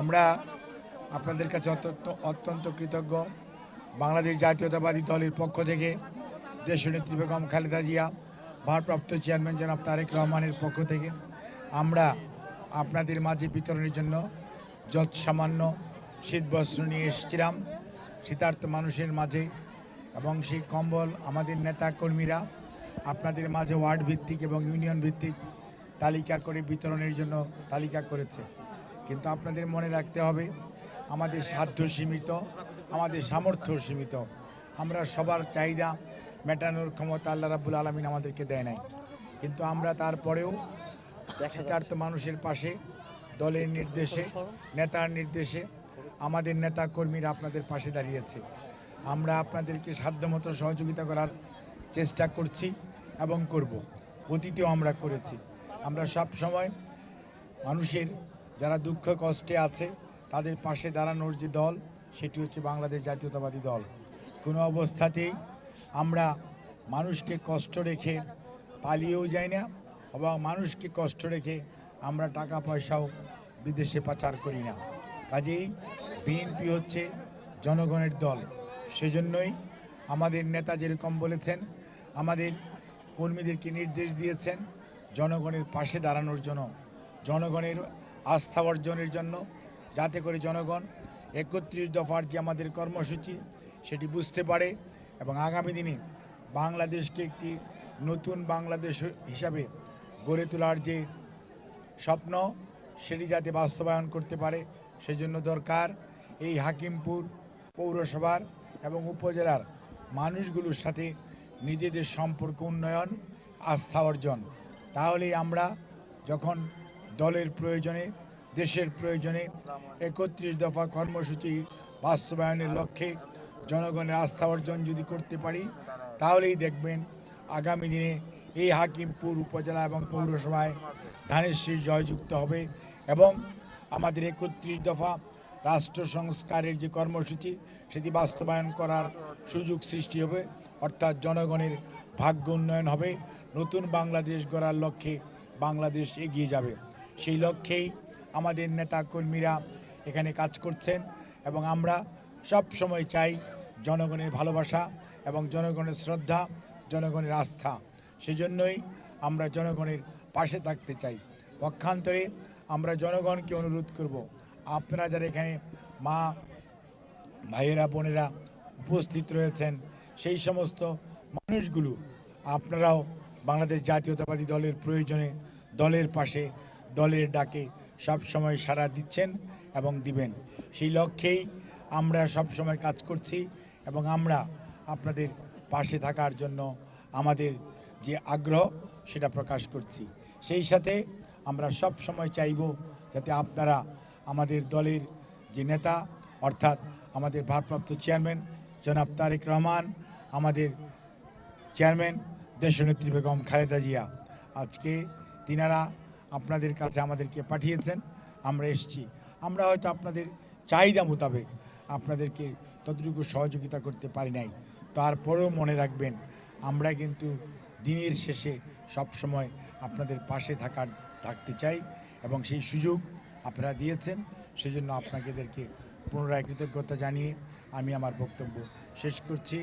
আমরা আপনাদের কাছে অত্যন্ত অত্যন্ত কৃতজ্ঞ। বাংলাদেশ জাতীয়তাবাদী দলের পক্ষ থেকে দেশনেত্রী বেগম খালেদা জিয়া, ভারপ্রাপ্ত চেয়ারম্যান জনাব তারেক রহমানের পক্ষ থেকে আমরা আপনাদের মাঝে বিতরণের জন্য যৎ সামান্য শীতবস্ত্র নিয়ে এসেছিলাম, শীতার্থ মানুষের মাঝে এবং সেই কম্বল আমাদের নেতা কর্মীরা আপনাদের মাঝে ওয়ার্ড ভিত্তিক এবং ইউনিয়ন ভিত্তিক তালিকা করে বিতরণের জন্য তালিকা করেছে। কিন্তু আপনাদের মনে রাখতে হবে, আমাদের সাধ্য সীমিত, আমাদের সামর্থ্য সীমিত। আমরা সবার চাহিদা মেটানোর ক্ষমতা আল্লাহ রাবুল আলমিন আমাদেরকে দেয় নাই। কিন্তু আমরা তারপরেও শীতার্থ মানুষের পাশে, দলের নির্দেশে, নেতার নির্দেশে আমাদের নেতা কর্মীরা আপনাদের পাশে দাঁড়িয়েছে। আমরা আপনাদেরকে সাধ্যমতো সহযোগিতা করার চেষ্টা করছি এবং করব। অতীতেও আমরা করেছি। আমরা সব সময় মানুষের যারা দুঃখ কষ্টে আছে, তাদের পাশে দাঁড়ানোর যে দল, সেটি হচ্ছে বাংলাদেশ জাতীয়তাবাদী দল। কোনো অবস্থাতেই আমরা মানুষকে কষ্ট রেখে পালিয়েও যাই না, এবং মানুষকে কষ্ট রেখে আমরা টাকা পয়সাও বিদেশে পাচার করি না। কাজেই বিএনপি হচ্ছে জনগণের দল। সেজন্যই আমাদের নেতা যেরকম বলেছেন, আমাদের কর্মীদেরকে নির্দেশ দিয়েছেন, জনগণের পাশে দাঁড়ানোর জন্য। জনগণের আস্থা অর্জনের জন্য, যাতে করে জনগণ একত্রিশ দফার যে আমাদের কর্মসূচি সেটি বুঝতে পারে এবং আগামী দিনে বাংলাদেশকে একটি নতুন বাংলাদেশ হিসাবে গড়ে তোলার যে স্বপ্ন সেটি যাতে বাস্তবায়ন করতে পারে, সেজন্য দরকার এই হাকিমপুর পৌরসভার এবং উপজেলার মানুষগুলোর সাথে নিজেদের সম্পর্ক উন্নয়ন, আস্থা অর্জন। তাহলেই আমরা যখন দলের প্রয়োজনে, দেশের প্রয়োজনে একত্রিশ দফা কর্মসূচি বাস্তবায়নের লক্ষ্যে জনগণের আস্থা অর্জন যদি করতে পারি, তাহলেই দেখবেন আগামী দিনে এই হাকিমপুর উপজেলা এবং পৌরসভায় ধানের শীষ জয়যুক্ত হবে এবং আমাদের একত্রিশ দফা রাষ্ট্র সংস্কারের যে কর্মসূচি, সেটি বাস্তবায়ন করার সুযোগ সৃষ্টি হবে। অর্থাৎ জনগণের ভাগ্য উন্নয়ন হবে। নতুন বাংলাদেশ গড়ার লক্ষ্যে বাংলাদেশ এগিয়ে যাবে। সেই লক্ষ্যেই আমাদের নেতা কর্মীরা এখানে কাজ করছেন এবং আমরা সব সময় চাই জনগণের ভালোবাসা এবং জনগণের শ্রদ্ধা, জনগণের আস্থা। সেজন্যই আমরা জনগণের পাশে থাকতে চাই। পক্ষান্তরে আমরা জনগণকে অনুরোধ করব, আপনারা যারা এখানে মা, ভাইয়েরা, বোনেরা উপস্থিত রয়েছেন, সেই সমস্ত মানুষগুলো, আপনারাও বাংলাদেশ জাতীয়তাবাদী দলের প্রয়োজনে দলের পাশে দলের ডাকে সব সময় সাড়া দিচ্ছেন এবং দিবেন। সেই লক্ষ্যেই আমরা সব সময় কাজ করছি এবং আমরা আপনাদের পাশে থাকার জন্য আমাদের যে আগ্রহ, সেটা প্রকাশ করছি। সেই সাথে আমরা সব সময় চাইব যাতে আপনারা আমাদের দলের যে নেতা, অর্থাৎ আমাদের ভারপ্রাপ্ত চেয়ারম্যান জনাব তারেক রহমান, আমাদের চেয়ারম্যান দেশনেত্রী বেগম খালেদা জিয়া, আজকে তিনারা আপনাদের কাছে আমাদেরকে পাঠিয়েছেন, আমরা এসেছি। আমরা হয়তো আপনাদের চাহিদা মোতাবেক আপনাদেরকে ততটুকু সহযোগিতা করতে পারি নাই। তারপরেও মনে রাখবেন, আমরা কিন্তু দিনের শেষে সব সময় আপনাদের পাশে থাকার, থাকতে চাই এবং সেই সুযোগ আপনারা দিয়েছেন, সেজন্য আপনাদেরকে পুনরায় কৃতজ্ঞতা জানিয়ে আমি আমার বক্তব্য শেষ করছি।